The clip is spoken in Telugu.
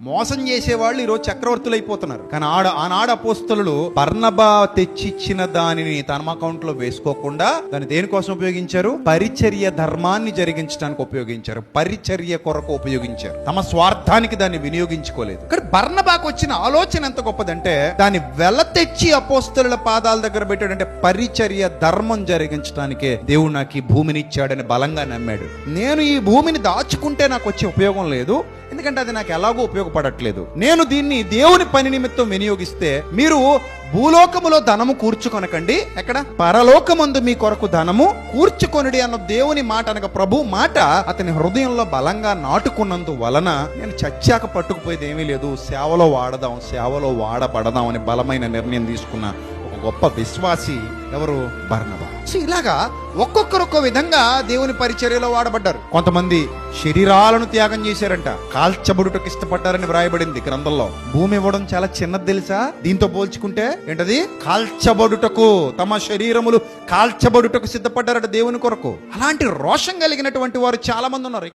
మోసం చేసేవాళ్ళు ఈరోజు చక్రవర్తులు అయిపోతున్నారు కానీ ఆడ ఆనాడ అపోస్తులు బర్నబా తెచ్చిచ్చిన దానిని తన అకౌంట్లో వేసుకోకుండా దాన్ని దేనికోసం ఉపయోగించారు? పరిచర్య ధర్మాన్ని జరిగించడానికి ఉపయోగించారు. పరిచర్య కొరకు ఉపయోగించారు. తమ స్వార్థానికి దాన్ని వినియోగించుకోలేదు. కానీ బర్ణబాకు వచ్చిన ఆలోచన ఎంత గొప్పదంటే దాన్ని వెల తెచ్చి అపోస్తుల పాదాల దగ్గర పెట్టాడంటే పరిచర్య ధర్మం జరిగించడానికే దేవుడు నాకు ఈ భూమిని ఇచ్చాడని బలంగా నమ్మాడు. నేను ఈ భూమిని దాచుకుంటే నాకు వచ్చే ఉపయోగం లేదు. ఎందుకంటే అది నాకు ఎలాగో ఉపయోగపడట్లేదు. నేను దీన్ని దేవుని పని నిమిత్తం వినియోగిస్తే మీరు భూలోకములో ధనము కూర్చుకొనకండి. ఎక్కడ? పరలోకమందు మీ కొరకు ధనము కూర్చుకొనుడి అన్న దేవుని మాట అనగా ప్రభు మాట అతని హృదయంలో బలంగా నాటుకున్నందు వలన నేను చచ్చాక పట్టుకుపోయేది ఏమీ లేదు. సేవలో వాడదాం సేవలో వాడబడదాం అని బలమైన నిర్ణయం తీసుకున్నా. గొప్ప విశ్వాసి ఎవరు? బర్నబా. సో ఇలాగా ఒక్కొక్కరు ఒక్కో విధంగా దేవుని పరిచర్యలో వాడబడ్డారు. కొంతమంది శరీరాలను త్యాగం చేశారంట. కాల్చబడుటకు ఇష్టపడ్డారని వ్రాయబడింది గ్రంథంలో. భూమి ఇవ్వడం చాలా చిన్నది తెలుసా? దీంతో పోల్చుకుంటే ఏంటది? కాల్చబడుటకు తమ శరీరములు కాల్చబడుటకు సిద్ధపడ్డారట దేవుని కొరకు. అలాంటి రోషం కలిగినటువంటి వారు చాలా మంది ఉన్నారు.